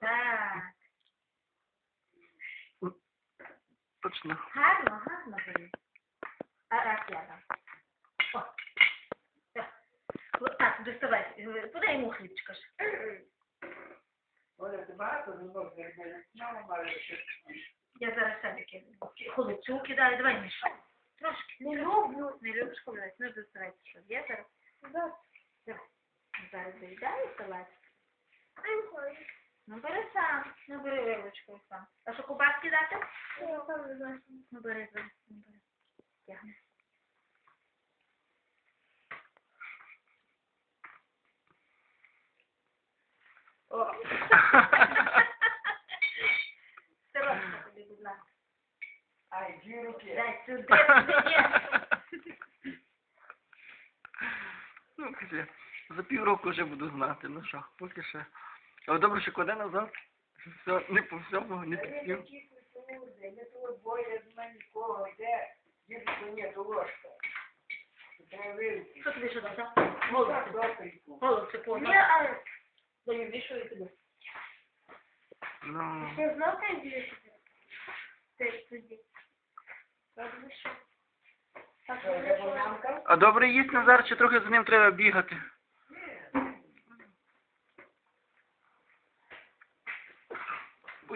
Так. Точно. Гарно, гарно бери. А так я дам. О. Так. Доставай. Подай йому хлібчика ж. Я зараз собі кину. Холодцю кидаю, давай Міша. Трошки. Не люблю. Не любиш холодець? Ну, доставайте, що є зараз. Зараз. Зараз доїдаю салат. Ну, бери сам. Ну, бери вилочкою сам. А що, кубаски дати? Ну, бери, бери. Ну, бери. Тягни. О. Сиропка тобі, будь ласка. Ай, дві руки. Дай сюди, сюди. Ну, каже, за півроку вже буду знати. Ну що, поки ще. Але добре, що кладе назад. Все, не по всьому, не по не того боя, нікого, де ложка. Треба вилки. Що тобі що дати? Так, Голубці. досить. Голубці, по Ні, а... Даю вішаю тобі. Ну, Ти знов там більше? Ти тоді. Добре. Так, Що, я бананка? а добре їсть Назар, чи трохи за ним треба бігати?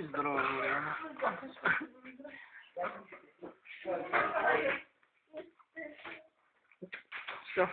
Будь здорова, Уляна. Все.